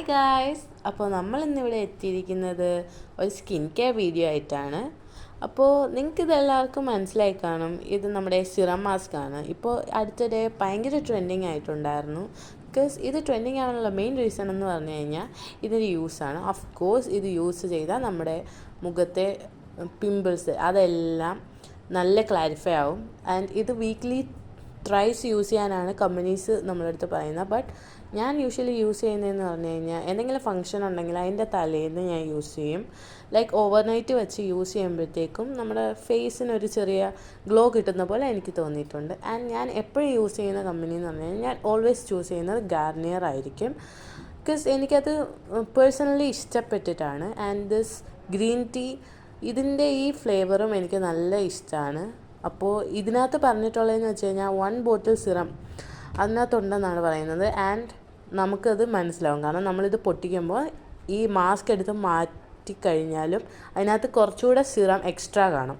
Hi guys അപ്പോൾ നമ്മൾ ഇന്നിവിടെ എത്തിയിരിക്കുന്നത് ഒരു സ്കിൻ കെയർ വീഡിയോ ആയിട്ടാണ്. അപ്പോൾ നിങ്ങൾക്ക് ഇതെല്ലാവർക്കും മനസ്സിലായി കാണും. ഇത് നമ്മുടെ സിറം മാസ്ക് ആണ്. ഇപ്പോൾ അടുത്തിടെ ഭയങ്കര ട്രെൻഡിങ് ആയിട്ടുണ്ടായിരുന്നു. ബിക്കോസ് ഇത് ട്രെൻഡിങ് ആണുള്ള മെയിൻ റീസൺ എന്ന് പറഞ്ഞു കഴിഞ്ഞാൽ ഇതിന്റെ യൂസാണ് ഓഫ് കോഴ്സ് ഇത് യൂസ് ചെയ്താൽ നമ്മുടെ മുഖത്തെ പിമ്പിൾസ് അതെല്ലാം നല്ല ക്ലാരിഫൈ ആവും. ആൻഡ് ഇത് വീക്ക്ലി ത്രൈസ് യൂസ് ചെയ്യാനാണ് കമ്പനീസ് നമ്മളടുത്ത് പറയുന്നത്. ബട്ട് ഞാൻ യൂഷ്വലി യൂസ് ചെയ്യുന്നതെന്ന് പറഞ്ഞു കഴിഞ്ഞാൽ എന്തെങ്കിലും ഫംഗ്ഷൻ ഉണ്ടെങ്കിൽ അതിന്റെ തലേന്ന് ഞാൻ യൂസ് ചെയ്യും. ലൈക്ക് ഓവർനൈറ്റ് വെച്ച് യൂസ് ചെയ്യുമ്പോഴത്തേക്കും നമ്മുടെ ഫേസിന് ഒരു ചെറിയ ഗ്ലോ കിട്ടുന്ന പോലെ എനിക്ക് തോന്നിയിട്ടുണ്ട്. ആൻഡ് ഞാൻ എപ്പോഴും യൂസ് ചെയ്യുന്ന കമ്പനി എന്ന് പറഞ്ഞു കഴിഞ്ഞാൽ ഞാൻ ഓൾവേസ് ചൂസ് ചെയ്യുന്നത് ഗാർണിയർ ആയിരിക്കും. ബിക്കോസ് എനിക്കത് പേഴ്സണലി ഇഷ്ടപ്പെട്ടിട്ടാണ്. ആൻഡ് ദിസ് ഗ്രീൻ ടീ ഇതിന്റെ ഈ ഫ്ലേവറും എനിക്ക് നല്ല ഇഷ്ടമാണ്. അപ്പോൾ ഇതിനകത്ത് പറഞ്ഞിട്ടുള്ളതെന്ന് വെച്ച് കഴിഞ്ഞാൽ വൺ ബോട്ടിൽ സിറം അതിനകത്തുണ്ടെന്നാണ് പറയുന്നത്. ആൻഡ് നമുക്കത് മനസ്സിലാവും. കാരണം നമ്മളിത് പൊട്ടിക്കുമ്പോൾ ഈ മാസ്ക് എടുത്ത് മാറ്റിക്കഴിഞ്ഞാലും അതിനകത്ത് കുറച്ചുകൂടെ സിറം എക്സ്ട്രാ കാണും.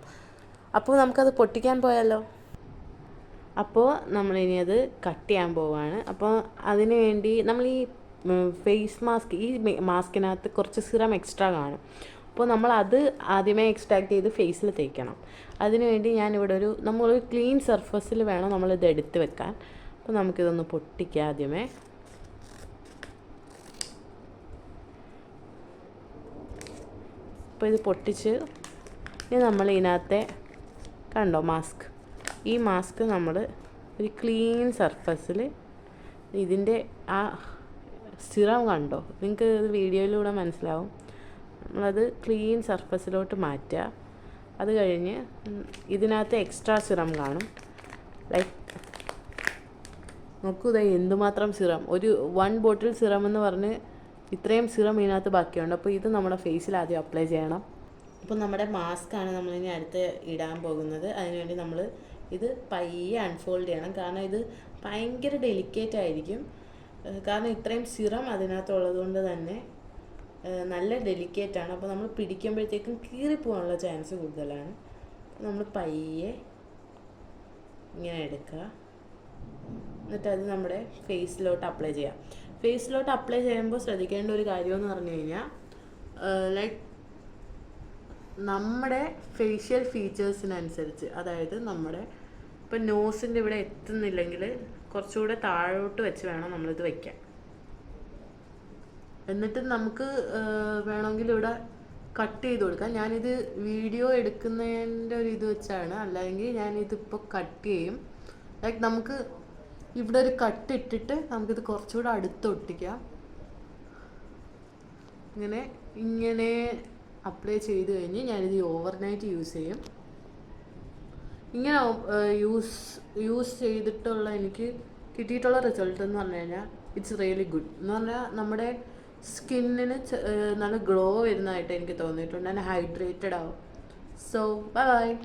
അപ്പോൾ നമുക്കത് പൊട്ടിക്കാൻ പോയാലോ? അപ്പോൾ നമ്മളിനി അത് കട്ട് ചെയ്യാൻ പോവുകയാണ് അപ്പോൾ അതിന് വേണ്ടി നമ്മൾ ഈ ഫേസ് മാസ്ക് ഈ മാസ്കിനകത്ത് കുറച്ച് സിറം എക്സ്ട്രാ കാണും. അപ്പോൾ നമ്മൾ അത് ആദ്യമേ എക്സ്ട്രാക്ട് ചെയ്ത് ഫേസിൽ തേക്കണം. അതിനുവേണ്ടി ഞാനിവിടെ ഒരു നമ്മളൊരു ക്ലീൻ സർഫസിൽ വേണം നമ്മളിത് എടുത്ത് വെക്കാൻ. അപ്പോൾ നമുക്കിതൊന്ന് പൊട്ടിക്കാം ആദ്യമേ. അപ്പോൾ ഇത് പൊട്ടിച്ച് ഇനി നമ്മൾ ഇതിനകത്തെ കണ്ടോ മാസ്ക് ഈ മാസ്ക് നമ്മൾ ഒരു ക്ലീൻ സർഫസിൽ ഇതിന്റെ ആ സിറം കണ്ടോ? നിങ്ങൾക്ക് വീഡിയോയിലൂടെ മനസ്സിലാവും. നമ്മളത് ക്ലീൻ സർഫസിലോട്ട് മാറ്റുക. അത് കഴിഞ്ഞ് ഇതിനകത്ത് എക്സ്ട്രാ സിറം കാണും. ലൈക്ക് നോക്കൂ ഇതാ എന്തുമാത്രം സിറം. ഒരു വൺ ബോട്ടിൽ സിറം എന്ന് പറഞ്ഞ് ഇത്രയും സിറം ഇതിനകത്ത് ബാക്കിയുണ്ട്. അപ്പോൾ ഇത് നമ്മുടെ ഫേസിൽ ആദ്യം അപ്ലൈ ചെയ്യണം. അപ്പോൾ നമ്മുടെ മാസ്ക് ആണ് നമ്മളിനി അടുത്ത് ഇടാൻ പോകുന്നത്. അതിനുവേണ്ടി നമ്മൾ ഇത് പയ്യെ അൺഫോൾഡ് ചെയ്യണം. കാരണം ഇത് ഭയങ്കര ഡെലിക്കേറ്റ് ആയിരിക്കും. കാരണം ഇത്രയും സിറം അതിനകത്തുള്ളത് കൊണ്ട് തന്നെ നല്ല ആണ്. അപ്പോൾ നമ്മൾ പിടിക്കുമ്പോഴത്തേക്കും കീറിപ്പോകാനുള്ള ചാൻസ് കൂടുതലാണ്. നമ്മൾ പയ്യെ ഇങ്ങനെ എടുക്കുക. എന്നിട്ട് അത് നമ്മുടെ ഫേസിലോട്ട് അപ്ലൈ ചെയ്യാം. ഫേസിലോട്ട് അപ്ലൈ ചെയ്യുമ്പോൾ ശ്രദ്ധിക്കേണ്ട ഒരു കാര്യമെന്ന് പറഞ്ഞു കഴിഞ്ഞാൽ ലൈക്ക് നമ്മുടെ ഫേഷ്യൽ ഫീച്ചേഴ്സിനനുസരിച്ച് അതായത് നമ്മുടെ ഇപ്പം നോസിന്റെ ഇവിടെ എത്തുന്നില്ലെങ്കിൽ കുറച്ചുകൂടെ താഴോട്ട് വെച്ച് വേണം നമ്മളിത് വയ്ക്കാൻ എന്നിട്ട് നമുക്ക് വേണമെങ്കിൽ ഇവിടെ കട്ട് ചെയ്ത് കൊടുക്കാം. ഞാനിത് വീഡിയോ എടുക്കുന്നതിന്റെ ഒരു ഇത് വെച്ചാണ്. അല്ലെങ്കിൽ ഞാനിതിപ്പോൾ കട്ട് ചെയ്യും. ലൈക്ക് നമുക്ക് ഇവിടെ ഒരു കട്ട് ഇട്ടിട്ട് നമുക്കിത് കുറച്ചുകൂടെ അടുത്ത് ഒട്ടിക്കാം. ഇങ്ങനെ ഇങ്ങനെ അപ്ലൈ ചെയ്ത് കഴിഞ്ഞ് ഞാനിത് ഓവർനൈറ്റ് യൂസ് ചെയ്യും. ഇങ്ങനെ യൂസ് യൂസ് ചെയ്തിട്ടുള്ള എനിക്ക് കിട്ടിയിട്ടുള്ള റിസൾട്ട് എന്ന് പറഞ്ഞു കഴിഞ്ഞാൽ ഇറ്റ്സ് റിയലി ഗുഡ് എന്ന് പറഞ്ഞാൽ നമ്മുടെ സ്കിന്നിന് നല്ല ഗ്ലോ വരുന്നതായിട്ട് എനിക്ക് തോന്നിയിട്ടുണ്ട്. അതിന് ഹൈഡ്രേറ്റഡ് ആവും. So by